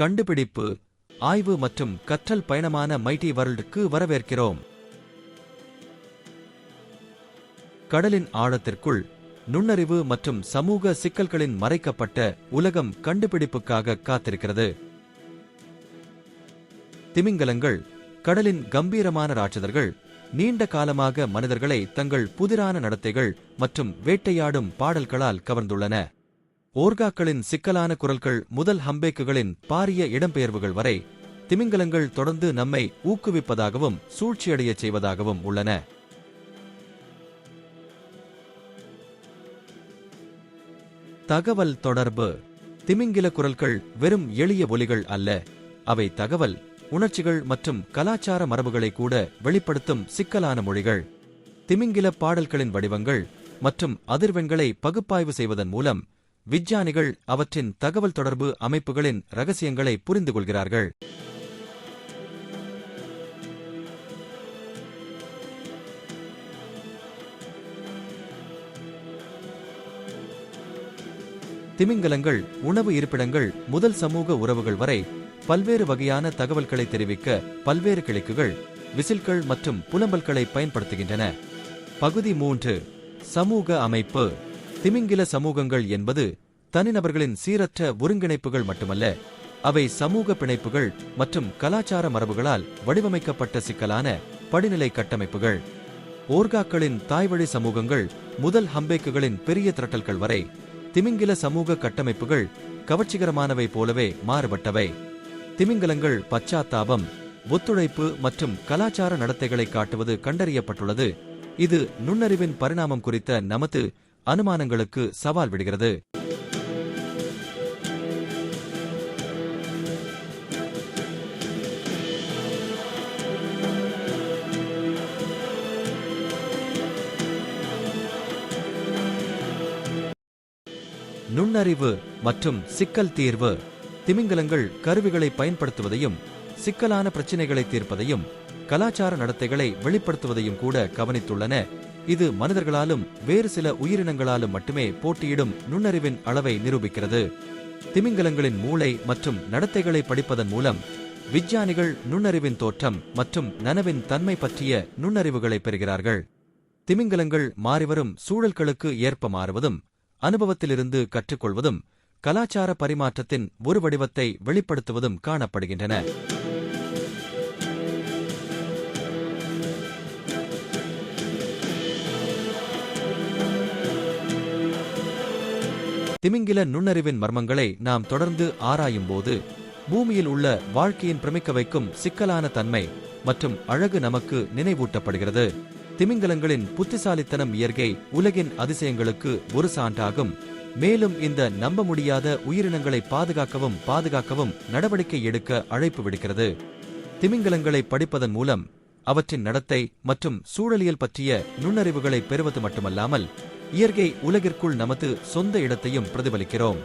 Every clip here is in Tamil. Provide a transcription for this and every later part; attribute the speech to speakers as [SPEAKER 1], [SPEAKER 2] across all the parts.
[SPEAKER 1] கண்டுபிடிப்பு ஆய்வு மற்றும் கற்றல் பயணமான மைட்டி வேர்ல்டுக்கு வரவேற்கிறோம். கடலின் ஆழத்திற்குள் நுண்ணறிவு மற்றும் சமூக சிக்கல்களின் மறைக்கப்பட்ட உலகம் கண்டுபிடிப்புக்காக காத்திருக்கிறது. திமிங்கலங்கள் கடலின் கம்பீரமான ராட்சதர்கள் நீண்ட காலமாக மனிதர்களை தங்கள் புதிரான நடத்தைகள் மற்றும் வேட்டையாடும் பாடல்களால் கவர்ந்துள்ளன. ஓர்காக்களின் சிக்கலான குரல்கள் முதல் ஹம்பேக்குகளின் பாரிய இடம்பெயர்வுகள் வரை திமிங்கலங்கள் தொடர்ந்து நம்மை ஊக்குவிப்பதாகவும் சூழ்ச்சியடையச் செய்வதாகவும் உள்ளன. தகவல் தொடர்பு. திமிங்கில குரல்கள் வெறும் எளிய ஒலிகள் அல்ல. அவை தகவல் உணர்ச்சிகள் மற்றும் கலாச்சார மரபுகளை கூட வெளிப்படுத்தும் சிக்கலான மொழிகள். திமிங்கில பாடல்களின் வடிவங்கள் மற்றும் அதிர்வெண்களை பகுப்பாய்வு செய்வதன் மூலம் விஞ்ஞானிகள் அவற்றின் தகவல் தொடர்பு அமைப்புகளின் ரகசியங்களை புரிந்து கொள்கிறார்கள். திமிங்கலங்கள் உணவு இருப்பிடங்கள் முதல் சமூக உறவுகள் வரை பல்வேறு வகையான தகவல்களை தெரிவிக்க பல்வேறு கிளைக்குகள் விசில்கள் மற்றும் புலம்பல்களை பயன்படுத்துகின்றன. பகுதி மூன்று சமூக அமைப்பு. திமிங்கில சமூகங்கள் என்பது தனிநபர்களின் சீரற்ற ஒருங்கிணைப்புகள் மட்டுமல்ல அவை சமூக பிணைப்புகள் மற்றும் கலாச்சார மரபுகளால் வடிவமைக்கப்பட்ட சிக்கலான படிநிலை கட்டமைப்புகள். ஓர்காக்களின் தாய்வழி சமூகங்கள் முதல் ஹம்பேக்குகளின் பெரிய திரட்டல்கள் வரை திமிங்கில சமூக கட்டமைப்புகள் கவர்ச்சிகரமானவை போலவே மாறுபட்டவை. திமிங்கலங்கள் பச்சாத்தாபம் ஒத்துழைப்பு மற்றும் கலாச்சார நடத்தைகளை காட்டுவது கண்டறியப்பட்டுள்ளது. இது நுண்ணறிவின் பரிணாமம் குறித்த நமது அனுமானங்களுக்கு சவால் விடுகிறது. நுண்ணறிவு மற்றும் சிக்கல் தீர்வு. திமிங்கலங்கள் கருவிகளை பயன்படுத்துவதையும் சிக்கலான பிரச்சினைகளை தீர்ப்பதையும் கலாச்சார நடத்தைகளை வெளிப்படுத்துவதையும் கூட கவனித்துள்ளன. இது மனிதர்களாலும் வேறு சில உயிரினங்களாலும் மட்டுமே போட்டியிடும் நுண்ணறிவின் அளவை நிரூபிக்கிறது. திமிங்கலங்களின் மூளை மற்றும் நடத்தைகளை படிப்பதன் மூலம் விஞ்ஞானிகள் நுண்ணறிவின் தோற்றம் மற்றும் நனவின் தன்மை பற்றிய நுண்ணறிவுகளை பெறுகிறார்கள். திமிங்கலங்கள் மாறிவரும் சூழல்களுக்கு ஏற்ப மாறுவதும் அனுபவத்திலிருந்து கற்றுக்கொள்வதும் கலாச்சார பரிமாற்றத்தின் ஒரு வடிவத்தை வெளிப்படுத்துவதும் காணப்படுகின்றன. திமிங்கில நுண்ணறிவின் மர்மங்களை நாம் தொடர்ந்து ஆராயும்போது பூமியில் உள்ள வாழ்க்கையின் பிரமிக்க வைக்கும் சிக்கலான தன்மை மற்றும் அழகு நமக்கு நினைவூட்டப்படுகிறது. திமிங்கலங்களின் புத்திசாலித்தனம் இயற்கை உலகின் அதிசயங்களுக்கு ஒரு சான்றாகும். மேலும் இந்த நம்ப முடியாத உயிரினங்களை பாதுகாக்கவும் பாதுகாக்கவும் நடவடிக்கை எடுக்க அழைப்பு விடுக்கிறது. திமிங்கலங்களை படிப்பதன் மூலம் அவற்றின் நடத்தை மற்றும் சூழலியல் பற்றிய நுண்ணறிவுகளை பெறுவது மட்டுமல்லாமல் இயற்கை உலகிற்குள் நமது சொந்த இடத்தையும் பிரதிபலிக்கிறோம்.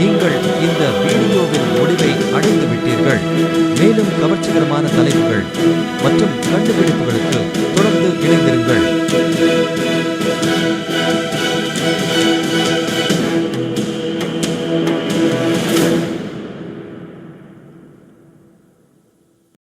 [SPEAKER 1] நீங்கள் இந்த வீடியோவின் முடிவை அடைந்து விட்டீர்கள். மேலும் கவர்ச்சிகரமான தலைப்புகள் மற்றும் கண்டுபிடிப்புகளுக்கு தொடர்